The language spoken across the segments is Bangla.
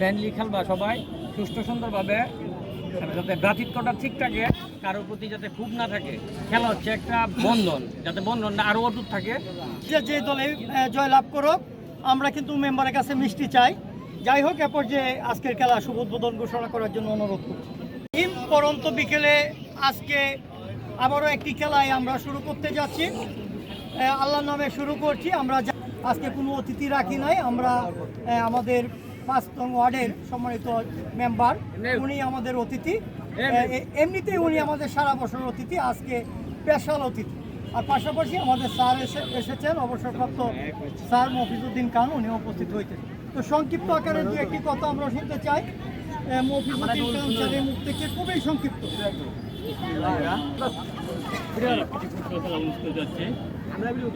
ফ্রেন্ডলি খেলবা সবাই সুষ্ঠু সুন্দরভাবে যাতে ভ্রাতৃত্বটা ঠিক থাকে কারোর প্রতি যাতে খুব না থাকে। খেলা হচ্ছে একটা বন্ধন যাতে বন্ধনটা আরও অটুট থাকে। যে দলে জয়লাভ করুক আমরা কিন্তু মেম্বারের কাছে মিষ্টি চাই। যাই হোক এরপর যে আজকের খেলা শুভ উদ্বোধন ঘোষণা করার জন্য অনুরোধ করছি। পরন্ত বিকেলে আজকে আবারও একটি খেলায় আমরা শুরু করতে যাচ্ছি। আহ, আল্লাহর নামে শুরু করছি। আমরা আজকে কোনো অতিথি রাখি নাই। আমরা আমাদের পাঁচ নং ওয়ার্ডের সম্মানিত মেম্বার উনি আমাদের অতিথি। এমনিতেই উনি আমাদের সারা বছর অতিথি আজকে স্পেশাল অতিথি। আর পাশাপাশি আমাদের স্যার এসে এসেছেন অবসরপ্রাপ্ত স্যার মফিজুদ্দিন খান উনি উপস্থিত হয়েছেন। তো সংক্ষিপ্ত আকারে দু একটি কথা আমরা শুনতে চাই। মফিজুদ্দিন খান স্যারের মুখ থেকে খুবই সংক্ষিপ্ত।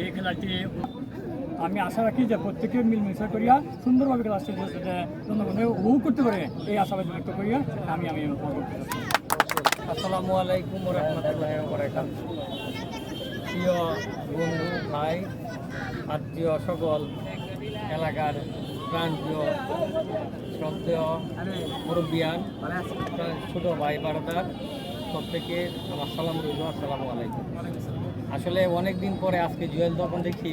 এই খেলাটি আমি আশা রাখি যে প্রত্যেকে মিলমিশা করিয়া সুন্দরভাবে ক্লাসটি জনগণে উপভোগ করতে পারে এই আশাবাদ ব্যক্ত করিয়া আমি আমি আসসালামু আলাইকুম প্রিয় বন্ধু, ভাই, আত্মীয়, সকল এলাকার প্রাণপ্রিয়, শ্রদ্ধেয় মুরব্বিয়ান, ছোট ভাই, বারদার। প্রত্যেকে আমার সালাম রইল আসসালামু আলাইকুম। আসলে অনেক দিন পরে আজকে জুয়েল তখন দেখি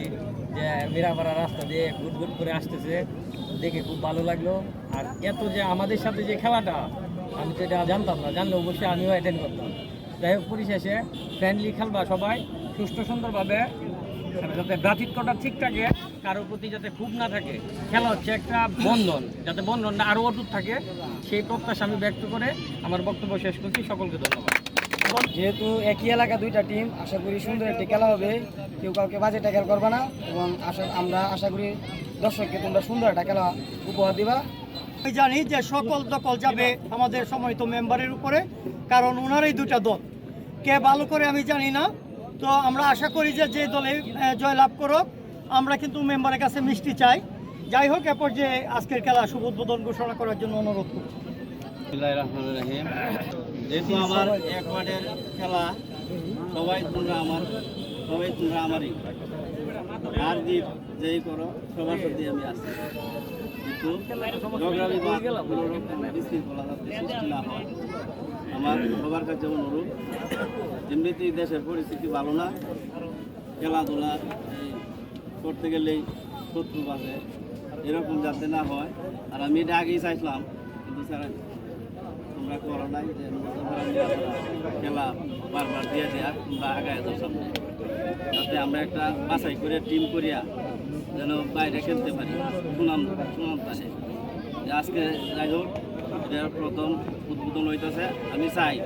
যে মিরাপাড়া রাস্তা দিয়ে গুট গুট করে আসতেছে। দেখে খুব ভালো লাগল। আর এত যে আমাদের সাথে যে খেলাটা, আমি তো এটা জানতাম না, জানলে অবশ্যই আমিও অ্যাটেন্ড করতাম। যাই হোক, পরিশেষে ফ্রেন্ডলি খেলবা সবাই সুস্থ সুন্দরভাবে যাতে ভ্রাতৃত্বটা ঠিক থাকে কারোর প্রতি যাতে খুব না থাকে। খেলা হচ্ছে একটা বন্ধন যাতে বন্ধনটা আরও অটুট থাকে। সেই প্রত্যাশা আমি ব্যক্ত করে আমার বক্তব্য শেষ করছি। সকলকে ধন্যবাদ। যেহেতু একই এলাকা দুইটা টিম আশা করি সুন্দর একটি খেলা হবে। কেউ কাউকে বাজে ট্যাকেল করবে না এবং আশা আমরা আশা করি দর্শককে তোমরা সুন্দর একটা খেলা উপহার দিবা। আমি জানি যে সকল দখল যাবে আমাদের সম্মানিত মেম্বারের উপরে কারণ ওনারই দুটা দল। কে ভালো করে আমি জানি না তো আমরা আশা করি যে যে দলে জয়লাভ করুক, আমরা কিন্তু মেম্বারের কাছে মিষ্টি চাই। যাই হোক এরপর যে আজকের খেলা শুভ উদ্বোধন ঘোষণা করার জন্য অনুরোধ করছি। যেহেতু আমার এক ওয়ার্ডের খেলা, সবাই তোমরা আমার, সবাই তোমরা আমারই। আর জিত, যেই করো, সবার সাথে আমি আছি। কিন্তু আমার সবার কাছে অনুরোধ। এমনিতেই দেশের পরিস্থিতি ভালো না। খেলাধুলা করতে গেলেই শত্রু বাজে এরকম যাতে না হয়। আর আমি এটা আগেই চাইছিলাম, কিন্তু স্যার, তোমরা করো নাই খেলা বারবার দিয়ে দেয়া তোমরা আগায় যাও যাতে আমরা একটা বাছাই করে টিম করিয়া যেন বাইরে খেলতে পারি। সুনাম সুনাম পাশে যে আজকে যাই হোক এটার প্রথম উদ্বোধন হইতেছে, আমি চাই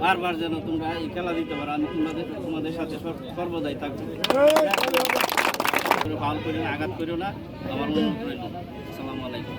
বারবার যেন তোমরা এই খেলা দিতে পারো, আমি তোমাদের তোমাদের সাথে সর- সর্বদাই থাকব। ভালো করি না, আঘাত করিও না, আমার অনুরোধ রইল। আসসালামু আলাইকুম।